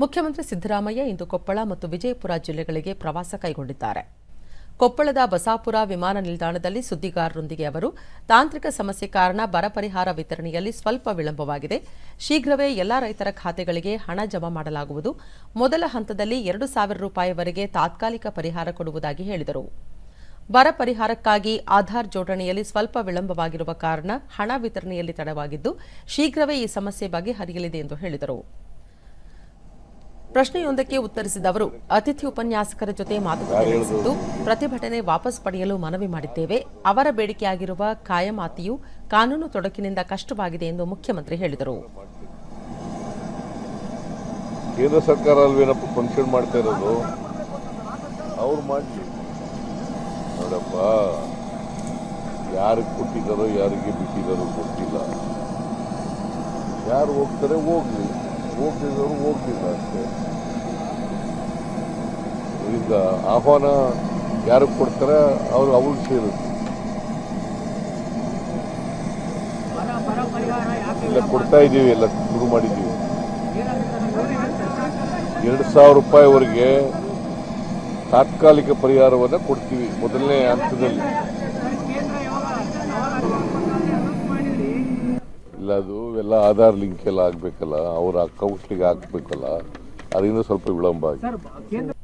ಮುಖ್ಯಮಂತ್ರಿ ಸಿದ್ದರಾಮಯ್ಯ ಇಂದು ಕೊಪ್ಪಳ ಮತ್ತು ವಿಜಯಪುರ ಜಿಲ್ಲೆಗಳಿಗೆ ಪ್ರವಾಸ ಕೈಗೊಂಡಿದ್ದಾರೆ. ಕೊಪ್ಪಳದ ಬಸಾಪುರ ವಿಮಾನ ನಿಲ್ದಾಣದಲ್ಲಿ ಸುದ್ದಿಗಾರರೊಂದಿಗೆ ಅವರು, ತಾಂತ್ರಿಕ ಸಮಸ್ಯೆ ಕಾರಣ ಬರ ಪರಿಹಾರ ವಿತರಣೆಯಲ್ಲಿ ಸ್ವಲ್ಪ ವಿಳಂಬವಾಗಿದೆ. ಶೀಘ್ರವೇ ಎಲ್ಲಾ ರೈತರ ಖಾತೆಗಳಿಗೆ ಹಣ ಜಮಾ ಮಾಡಲಾಗುವುದು. ಮೊದಲ ಹಂತದಲ್ಲಿ ಎರಡು ಸಾವಿರ ರೂಪಾಯಿವರೆಗೆ ತಾತ್ಕಾಲಿಕ ಪರಿಹಾರ ಕೊಡುವುದಾಗಿ ಹೇಳಿದರು. ಬರ ಪರಿಹಾರಕ್ಕಾಗಿ ಆಧಾರ್ ಜೋಡಣೆಯಲ್ಲಿ ಸ್ವಲ್ಪ ವಿಳಂಬವಾಗಿರುವ ಕಾರಣ ಹಣ ವಿತರಣೆಯಲ್ಲಿ ತಡವಾಗಿದ್ದು, ಶೀಘ್ರವೇ ಈ ಸಮಸ್ಯೆ ಬಗೆಹರಿಯಲಿದೆ ಎಂದು ಹೇಳಿದರು. ಪ್ರಶ್ನೆಯೊಂದಕ್ಕೆ ಉತ್ತರಿಸಿದ ಅವರು ಅತಿಥಿ ಉಪನ್ಯಾಸಕರ ಜೊತೆ ಮಾತುಕತೆ ನಡೆಸಿದ್ದು ಪ್ರತಿಭಟನೆ ವಾಪಸ್ ಪಡೆಯಲು ಮನವಿ ಮಾಡಿದ್ದೇವೆ. ಅವರ ಬೇಡಿಕೆಯಾಗಿರುವ ಕಾಯಮಾತಿಯು ಕಾನೂನು ತೊಡಕಿನಿಂದ ಕಷ್ಟವಾಗಿದೆ ಎಂದು ಮುಖ್ಯಮಂತ್ರಿ ಹೇಳಿದರು. ಕೇಂದ್ರ ಸರ್ಕಾರ ಅಲ್ವೇನಪ್ಪ ಫಂಕ್ಷನ್ ಮಾಡ್ತಾ ಇರೋದು? ಅವ್ರು ಮಾಡಲಿ. ನೋಡಪ್ಪ, ಯಾರಿಗೆ ಕೊಟ್ಟಿದ್ದಾರೋ, ಯಾರಿಗೆ ಬಿಟ್ಟಿದ್ದಾರೋ ಗೊತ್ತಿಲ್ಲ. ಯಾರು ಹೋಗ್ತಾರೆ, ಹೋಗ್ಲಿ. ಹೋಗ್ತಿದ್ದವರು ಹೋಗ್ತಿಲ್ಲ ಅಷ್ಟೇ. ಈಗ ಆಹ್ವಾನ ಯಾರಿಗೆ ಕೊಡ್ತಾರೆ ಅವ್ರು ಅವ್ರಿಗೆ ಸೇರುತ್ತೆ. ಇಲ್ಲ ಕೊಡ್ತಾ ಇದ್ದೀವಿ ಎಲ್ಲ ಶುರು ಮಾಡಿದ್ದೀವಿ. ಎರಡು ಸಾವಿರ ರೂಪಾಯಿವರೆಗೆ ತಾತ್ಕಾಲಿಕ ಪರಿಹಾರವನ್ನು ಕೊಡ್ತೀವಿ ಮೊದಲನೇ ಹಂತದಲ್ಲಿ. ಇಲ್ಲ ಅದು ಎಲ್ಲ ಆಧಾರ್ ಲಿಂಕ್ ಎಲ್ಲ ಆಗ್ಬೇಕಲ್ಲ ಅವ್ರ ಅಕೌಂಟ್ಗೆ ಹಾಕ್ಬೇಕಲ್ಲ ಅದರಿಂದ ಸ್ವಲ್ಪ ವಿಳಂಬ ಆಗಿದೆ.